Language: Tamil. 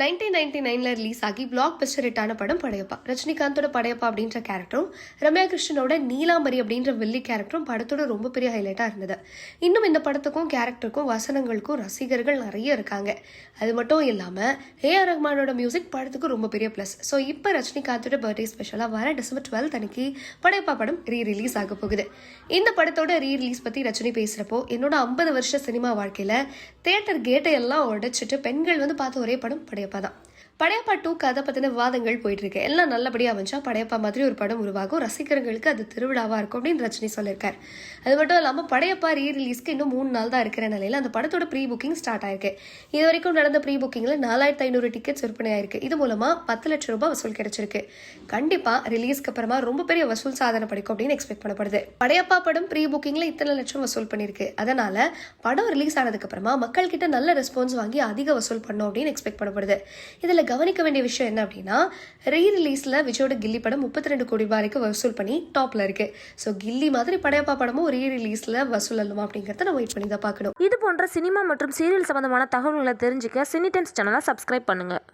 நைன்டீன் நைன்டி நைனில் ரிலீஸ் ஆகி பிளாக் பஸ்டர் ஹிட்டான படம் படையப்பா. ரஜினிகாந்தோட படையப்பா அப்படின்ற கேரக்டரும் ரம்யா கிருஷ்ணனோட நீலாம்பரி அப்படின்ற வில்லி கேரக்டரும் படத்தோட ரொம்ப பெரிய ஹைலைட்டாக இருந்தது. இன்னும் இந்த படத்துக்கும் கேரக்டருக்கும் வசனங்களுக்கும் ரசிகர்கள் நிறைய இருக்காங்க. அது மட்டும் இல்லாமல் ஏ ஆர் ரஹ்மானோட மியூசிக் படத்துக்கு ரொம்ப பெரிய ப்ளஸ் ஸோ இப்போ ரஜினிகாந்தோட பர்த்டே ஸ்பெஷலாக வர டிசம்பர் டுவெல்த் அன்னைக்கு படையப்பா படம் ரீ ரிலீஸ் ஆக போகுது. இந்த படத்தோட ரீ ரிலீஸ் பற்றி ரஜினி பேசுகிறப்போ என்னோட ஐம்பது வருஷ சினிமா வாழ்க்கையில் தேட்டர் கேட்டை எல்லாம் உடைச்சிட்டு பெண்கள் வந்து பார்த்த ஒரே படம் படையப்பா. தான் படையப்பா டூ கதை பற்றின விவாதங்கள் போயிட்டு இருக்கு எல்லாம் நல்லபடியாக அமைஞ்சா படையப்பா மாதிரி ஒரு படம் உருவாகும். ரசிகர்களுக்கு அது திருவிழாவாக இருக்கும் அப்படின்னு ரஜினி சொல்லியிருக்கார். அது மட்டும் இல்லாமல் படையப்பா ரீ ரிலீஸ்க்கு இன்னும் மூணு நாள் தான் இருக்கிற நிலையில் அந்த படத்தோட ப்ரீ புக்கிங் ஸ்டார்ட் ஆயிருக்கு. இது வரைக்கும் நடந்த ப்ரீ புக்கிங்கில் நாலாயிரத்து ஐநூறு டிக்கெட்ஸ் விற்பனை ஆயிருக்கு. இது மூலமாக பத்து லட்சம் ரூபாய் வசூல் கிடைச்சிருக்கு. கண்டிப்பாக ரிலீஸ்க்கு அப்புறமா ரொம்ப பெரிய வசூல் சாதனை படிக்கும் அப்படின்னு எக்ஸ்பெக்ட் பண்ணப்படுது. படையப்பா படம் ப்ரீ புக்கிங்கில் இத்தனை லட்சம் வசூல் பண்ணியிருக்கு. அதனால படம் ரிலீஸ் ஆனதுக்கு அப்புறமா மக்கள் கிட்ட நல்ல ரெஸ்பான்ஸ் வாங்கி அதிக வசூல் பண்ணும் அப்படின்னு எக்ஸ்பெக்ட் பண்ணப்படுது. இதில் கவனிக்க வேண்டிய விஷயம் என்ன அப்படின்னா ரீ ரிலீஸில் விஜயோட கில்லி படம் முப்பத்தி ரெண்டு கோடி ரூபாய் வரைக்கும் வசூல் பண்ணி டாப்ல இருக்கு. ஸோ கில்லி மாதிரி படையப்பா படமும் ரீ ரிலீஸில் வசூல் அல்லுமா அப்படிங்கிறத நம்ம வெயிட் பண்ணி தான் பார்க்கணும். இது போன்ற சினிமா மற்றும் சீரியல் சம்பந்தமான தகவல்களை தெரிஞ்சுக்க சினிடென்ஸ் சேனலை சப்ஸ்கிரைப் பண்ணுங்கள்